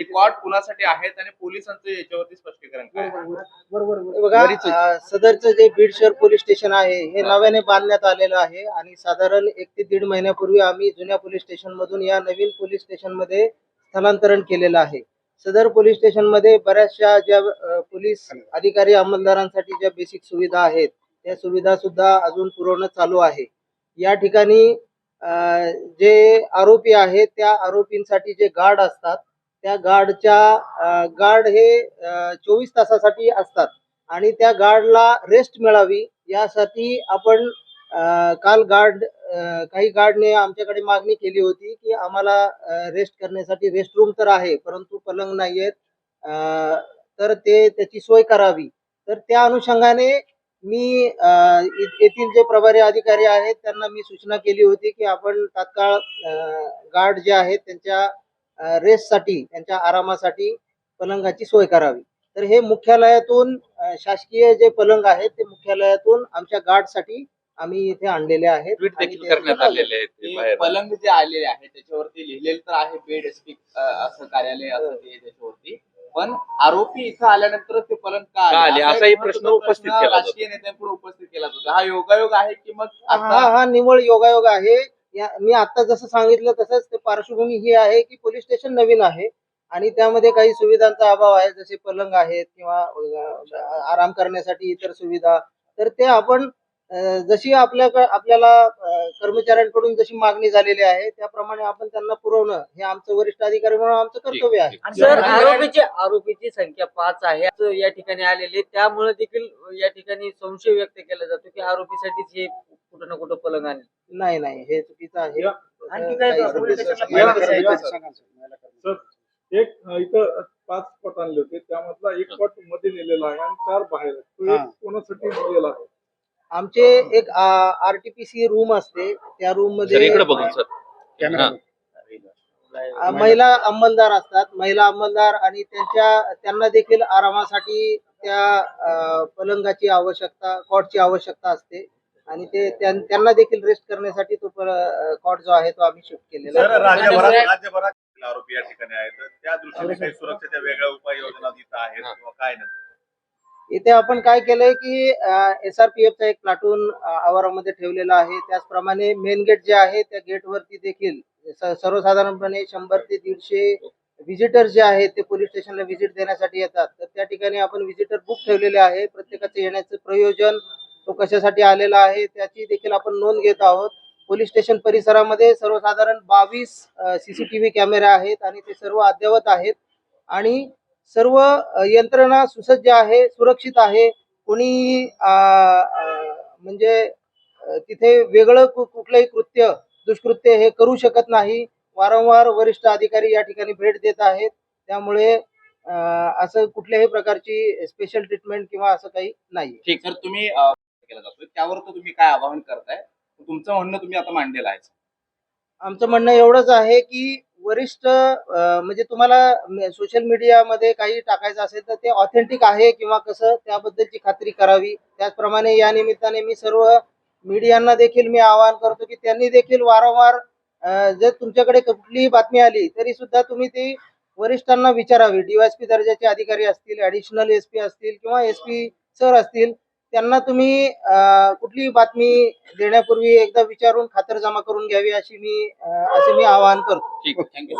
हे कॉट कुणासाठी आहेत आणि पोलिसांचं याच्यावरती स्पष्टीकरण काय आहे? बघा अं, सदरचं जे बीड शहर पोलीस स्टेशन आहे हे नव्याने बांधण्यात आलेलं आहे आणि साधारण एक ते दीड महिन्यापूर्वी आम्ही जुन्या पोलीस स्टेशन मधून या नवीन पोलीस स्टेशनमध्ये स्थलांतरण केलेलं आहे. सदर पोलीस स्टेशनमध्ये बऱ्याचशा ज्या अं, पोलीस अधिकारी अंमलदारांसाठी ज्या बेसिक सुविधा आहेत त्या सुविधा सुद्धा अजून पुरवणं चालू आहे. या ठिकाणी अं, जे आरोपी आहेत त्या आरोपींसाठी जे गार्ड असतात त्या गार्डच्या गार्ड हे चोवीस तासासाठी असतात. आणि त्या गार्डला रेस्ट मिळावी यासाठी आपण काल गार्ड काही गार्डने आमच्याकडे मागणी केली होती की आम्हाला रेस्ट करण्यासाठी रेस्ट रूम तर आहे परंतु पलंग नाही आहेत तर ते त्याची सोय करावी. तर त्या अनुषंगाने मी येथील जे प्रभारी अधिकारी आहेत त्यांना मी सूचना केली होती की आपण तात्काळ गार्ड जे आहेत त्यांच्या रेस्टसाठी त्यांच्या आरामासाठी पलंगाची सोय करावी. तर हे मुख्यालयातून शासकीय जे पलंग आहेत ते मुख्यालयातून आमच्या गार्डसाठी आम्ही इथे आणलेले आहेत. आहेत पलंग जे आलेले आहे त्याच्यावरती लिहिलेलं तर आहे बेड स्पीक असं कार्यालय असं ते त्याच्यावरती. पण आरोपी इथं आल्यानंतर ते पलंग का आले? असा असा एक एक महत्त्वाचा प्रश्न उपस्थित केला जातो. राजकीय नेत्यांपुढे उपस्थित केला जातो. हा योगायोग आहे की मग हा आता हा निव्वळ योगायोग आहे. या मी आता जसं सांगितलं तसंच ते पार्श्वभूमी ही आहे की पोलीस स्टेशन नवीन आहे आणि त्यामध्ये काही सुविधांचा अभाव आहे जसे पलंग आहेत किंवा आराम करण्यासाठी इतर सुविधा. तर ते आपण जशी आपल्या आपल्याला कर्मचाऱ्यांकडून जशी मागणी झालेली आहे त्याप्रमाणे आपण त्यांना पुरवणं हे आमचं वरिष्ठ अधिकारी म्हणून आमचं कर्तव्य आहे. सर आरोपीची आरोपीची संख्या पाच आहे या ठिकाणी आलेले त्यामुळे देखील या ठिकाणी संशय व्यक्त केला जातो की आरोपीसाठीच हे कुठं ना कुठं पलंग आणि. नाही नाही हे चुकीचं आहे. आणखी काय काही पोलीस चुकीचं स्टेशनला नाही. महिला सर एक अ, इथं पाच पट आणले होते. त्यामधला एक पटमध्ये नेलेला आहे आणि चार बाहेर आहेत. तो एक कोणासाठी नेलेला आहे? आमचे एक आरटीपीसी रूम असते. त्या रूम सरमध्ये इकडे बघून सर. हा. अ, महिला अंमलदार असतात. महिला अंमलदार आणि त्यांच्या त्यांना देखील आरामासाठी त्या अ, पलंगाची आवश्यकता कॉटची आवश्यकता असते. आणि ते त्यां- त्यांना देखील रेस्ट करण्यासाठी तो कॉट जो आहे तो आम्ही शिफ्ट केलेला सर आहे. राज्यभरात राज्यभरात आरोपी या ठिकाणी आहेत तर त्या दृष्टीने काही सुरक्षेच्या वेगळ्या उपाययोजना इथं आहेत किंवा काय नाही? इथे आपण काय केलंय की एसआरपीएफचा एक प्लाटून आवारामध्ये ठेवलेला आहे. त्याचप्रमाणे मेन गेट जे आहे त्या गेटवरती देखील स- सर्वसाधारणपणे शंभर ते दीडशे व्हिजिटर जे आहेत ते पोलीस स्टेशनला व्हिजिट देण्यासाठी येतात. तर त्या ठिकाणी आपण व्हिजिटर बुक ठेवलेले आहे. प्रत्येकाचं येण्याचं प्रयोजन तो कशासाठी आलेला आहे त्याची देखील आपण नोंद घेत आहोत. पोलीस स्टेशन परिसरामध्ये सर्वसाधारण बावीस सीसीटीव्ही कॅमेरे आहेत आणि ते सर्व अद्ययावत आहेत. आणि सर्व यंत्रणा सुसज्ज आहे सुरक्षित आहे. कोणी म्हणजे तिथे वेगळं कुठलंही कृत्य दुष्कृत्य हे करू शकत नाही. वारंवार वरिष्ठ अधिकारी या ठिकाणी भेट देत आहेत. त्यामुळे असं कुठल्याही प्रकारची स्पेशल ट्रीटमेंट किंवा असं काही नाही ठीक सर तुम्ही केला जातोय. त्यावर तर तुम्ही काय आवाहन करताय? तुमचं म्हणणं तुम्ही आता मांडलेलं आहे. आमचं म्हणणं एवढंच आहे की वरिष्ठ म्हणजे तुम्हाला सोशल मीडियामध्ये काही टाकायचं असेल तर ते ऑथेंटिक आहे किंवा कसं त्याबद्दलची खात्री करावी. त्याचप्रमाणे या निमित्ताने मी सर्व मीडियांना देखील मी आवाहन करतो की त्यांनी देखील वारंवार जर तुमच्याकडे कुठलीही बातमी आली तरी सुद्धा तुम्ही ती वरिष्ठांना विचारावी. डीवायसपी दर्जाचे अधिकारी असतील ऍडिशनल एसपी असतील किंवा एसपी सर असतील त्यांना तुम्ही कुठलीही बातमी देण्यापूर्वी एकदा विचारून खातरजमा करून घ्यावी अशी मी असे मी आवाहन करतो. ठीक थँक्यू